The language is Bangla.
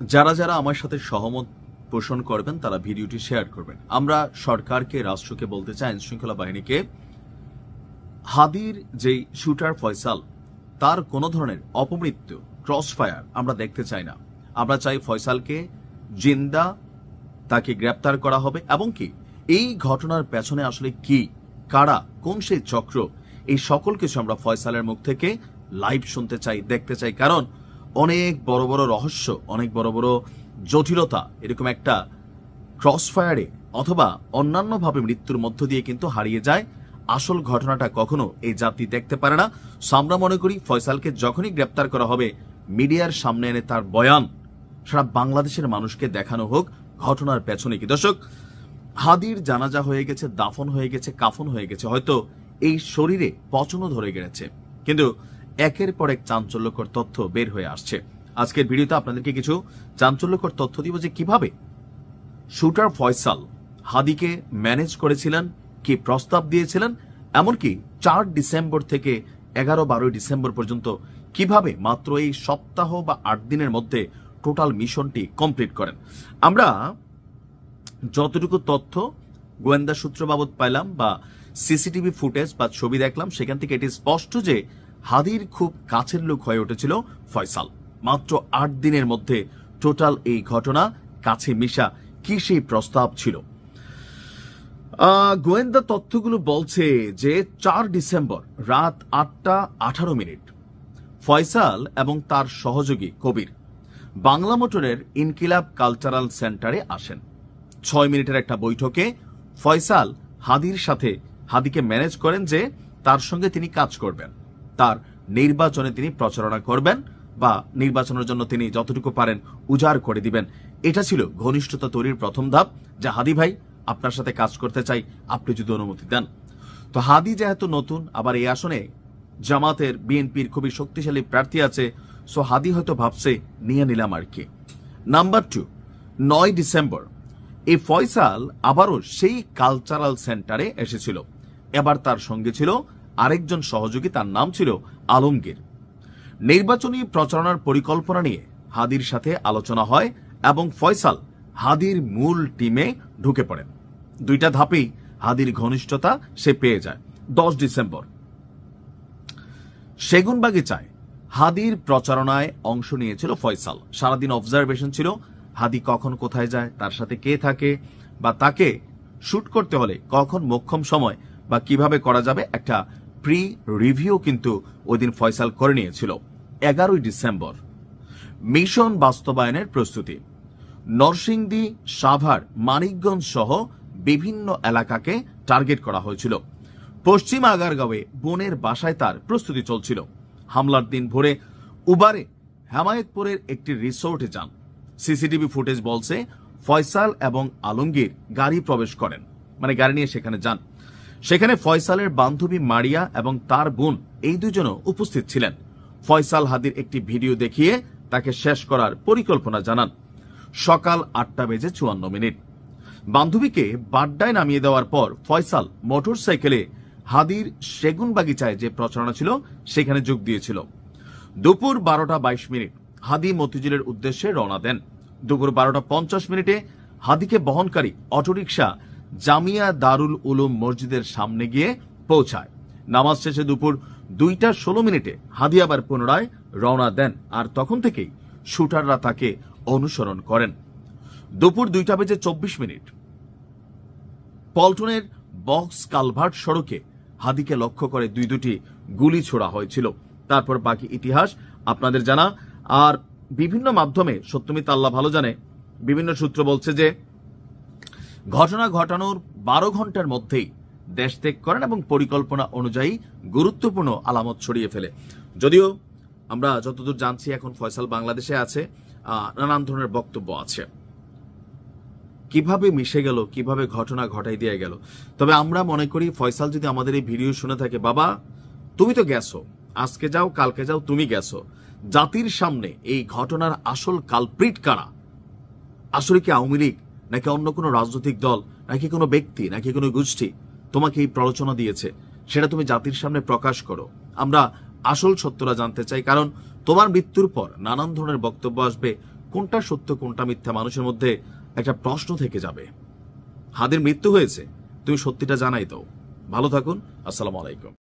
যারা যারা আমার সাথে সহমত পোষণ করবেন, তারা ভিডিওটি শেয়ার করবেন। আমরা সরকারকে, রাষ্ট্রকে বলতে চাই আইন শৃঙ্খলা বাহিনীকে, হাদির যেই শুটার ফয়সাল, তার কোনো ধরনের অপমৃত্যু ক্রস ফায়ার আমরা দেখতে চাই না। আমরা চাই ফয়সালকে জিন্দা, তাকে গ্রেপ্তার করা হবে এবং কি, এই ঘটনার পেছনে আসলে কি, কারা, কোন সেই চক্র, এই সকল কিছু আমরা ফয়সালের মুখ থেকে লাইভ শুনতে চাই, দেখতে চাই। কারণ অনেক বড় বড় রহস্য, অনেক বড় বড় জটিলতা, এরকম একটা ক্রস ফায়ারে অথবা অন্যান্যভাবে মৃত্যুর মধ্য দিয়ে কিন্তু হারিয়ে যায়। আসল ঘটনাটা কখনো এই জাতি দেখতে পারে না। আমরা মনে করি ফয়সালকে যখনই গ্রেপ্তার করা হবে, মিডিয়ার সামনে এনে তার বয়ান সারা বাংলাদেশের মানুষকে দেখানো হোক, ঘটনার পেছনে কি। দর্শক, হাদির জানাজা হয়ে গেছে, দাফন হয়ে গেছে, কাফন হয়ে গেছে, হয়তো এই শরীরে পচনও ধরে গেছে। কিন্তু একের পর এক চাঞ্চল্যকর তথ্য বের হয়ে আসছে। আজকের ভিডিওতে আপনাদেরকে কিছু চাঞ্চল্যকর তথ্য দিব যে কীভাবে শুটার ফয়সাল হাদিকে ম্যানেজ করেছিলেন, কি প্রস্তাব দিয়েছিলেন, এমনকি চার ডিসেম্বর থেকে এগারো বারোই ডিসেম্বর পর্যন্ত কীভাবে মাত্র এই সপ্তাহ বা আট দিনের মধ্যে টোটাল মিশনটি কমপ্লিট করেন। আমরা যতটুকু তথ্য গোয়েন্দা সূত্র বাবদ পাইলাম বা সিসিটিভি ফুটেজ বা ছবি দেখলাম, সেখান থেকে এটি স্পষ্ট যে হাদির খুব কাছের লোক হয়ে উঠেছিল ফয়সাল। মাত্র আট দিনের মধ্যে টোটাল এই ঘটনা কাছে মিশা কি সেই প্রস্তাব ছিল? গোয়েন্দা তথ্যগুলো বলছে যে চার ডিসেম্বর রাত আটটা আঠারো মিনিট ফয়সাল এবং তার সহযোগী কবির বাংলা মোটরের ইনকিলাব কালচারাল সেন্টারে আসেন। ছয় মিনিটের একটা বৈঠকে ফয়সাল হাদির সাথে হাদিকে ম্যানেজ করেন যে তার সঙ্গে তিনি কাজ করবেন। তার নির্বাচনে তিনি প্রচারণা করবেন বা নির্বাচনের জন্য তিনি যতটুকু পারেন উজাড় করে দিবেন। এটা ছিল ঘনিষ্ঠতা তৈরির প্রথম ধাপ। যা হাদি ভাই, আপনার সাথে কাজ করতে চাই, আপনি যদি অনুমতি দেন। তো হাদি যেহেতু নতুন, আবার এই আসনে জামাতের বিএনপির খুবই শক্তিশালী প্রার্থী আছে, সো হাদি হয়তো ভাবছে, নিয়ে নিলাম আর কি। নাম্বার টু, নয় ডিসেম্বর এই ফয়সাল আবারও সেই কালচারাল সেন্টারে এসেছিল। এবার তার সঙ্গে ছিল আরেকজন সহযোগী তার নাম ছিল আলমগীর। নির্বাচনী প্রচারণার পরিকল্পনা নিয়ে হাদির সাথে আলোচনা হয় এবং ফয়সাল হাদির মূল টিমে ঢুকে পড়েন। দুইটা ধাপেই হাদির ঘনিষ্ঠতা সে পেয়ে যায়। দশ ডিসেম্বর। সেগুন বাগিচায় হাদির প্রচারণায় অংশ নিয়েছিল ফয়সাল। সারাদিন অবজারভেশন ছিল, হাদি কখন কোথায় যায়, তার সাথে কে থাকে বা তাকে শুট করতে হলে কখন মোক্ষম সময় বা কীভাবে করা যাবে একটা প্রি রিভিউ কিন্তু ওই দিন ফয়সাল করে নিয়েছিল, এগারোই ডিসেম্বর। মিশন বাস্তবায়নের প্রস্তুতি। নরসিংদী, সাভার, মানিকগঞ্জ সহ বিভিন্ন এলাকাকে টার্গেট করা হয়েছিল। পশ্চিম আগারগাঁওয়ে বোনের বাসায় তার প্রস্তুতি চলছিল। হামলার দিন ভোরে উবারে হেমায়েতপুরের একটি রিসোর্টে যান। সিসিটিভি ফুটেজ বলছে, ফয়সাল এবং আলমগীর গাড়ি প্রবেশ করেন মানে গাড়ি নিয়ে সেখানে যান। সেখানে ফয়সালের বান্ধবী মারিয়া এবং তার বোন এই দুজনও উপস্থিত ছিলেন। ফয়সাল হাদির একটি ভিডিও দেখিয়ে তাকে শেষ করার পরিকল্পনা জানান। সকাল আটটা বেজে চুয়ান্ন মিনিট। বান্ধবীকে বাড্ডায় নামিয়ে দেওয়ার পর ফয়সাল মোটর সাইকেলে হাদির সেগুন বাগিচায় যে প্রচারণা ছিল, সেখানে যোগ দিয়েছিল। দুপুর বারোটা বাইশ মিনিট, হাদি মতিঝিলের উদ্দেশ্যে রওনা দেন। দুপুর বারোটা পঞ্চাশ মিনিটে হাদিকে বহনকারী অটোরিকশা জামিয়া দারুল উলুম মসজিদের সামনে গিয়ে পৌঁছায়। নামাজ শেষে দুপুর দুইটা ষোলো মিনিটে হাদি আবার পুনরায় রওনা দেন আর তখন থেকেই শুটাররা তাকে অনুসরণ করেন। দুপুর দুইটা বেজে চব্বিশ মিনিট। পল্টনের বক্স কালভার্ট সড়কে হাদিকে লক্ষ্য করে দুই দুটি গুলি ছোড়া হয়েছিল। তারপর বাকি ইতিহাস আপনাদের জানা। আর বিভিন্ন মাধ্যমে সত্যমিত আল্লাহ ভালো জানে। বিভিন্ন সূত্র বলছে যে ঘটনা ঘটানোর বারো ঘণ্টার মধ্যেই দেশ ত্যাগ করেন এবং পরিকল্পনা অনুযায়ী গুরুত্বপূর্ণ আলামত ছড়িয়ে ফেলে। যদিও আমরা যতদূর জানছি, এখন ফয়সাল বাংলাদেশে আছে নানান ধরনের বক্তব্য আছে। কীভাবে মিশে গেল, কীভাবে ঘটনা ঘটাই দিয়ে গেল? তবে আমরা মনে করি, ফয়সাল যদি আমাদের এই ভিডিও শুনে থাকে, বাবা, তুমি তো গেছো, আজকে যাও, কালকে যাও, তুমি গেছো। জাতির সামনে এই ঘটনার আসল কালপ্রিট কারা? আসলে কি আওয়ামী লীগ নাকি অন্য কোনো রাজনৈতিক দল, নাকি কোনো ব্যক্তি, নাকি কোনো গোষ্ঠী তোমাকে এই প্ররোচনা দিয়েছে? সেটা তুমি জাতির সামনে প্রকাশ করো। আমরা আসল সত্যটা জানতে চাই, কারণ তোমার মৃত্যুর পর নানান ধরনের বক্তব্য আসবে। কোনটা সত্য, কোনটা মিথ্যা মানুষের মধ্যে একটা প্রশ্ন থেকে যাবে। হাদির মৃত্যু হয়েছে, তুমি সত্যিটা জানাই দাও। ভালো থাকুন, আসসালামু আলাইকুম।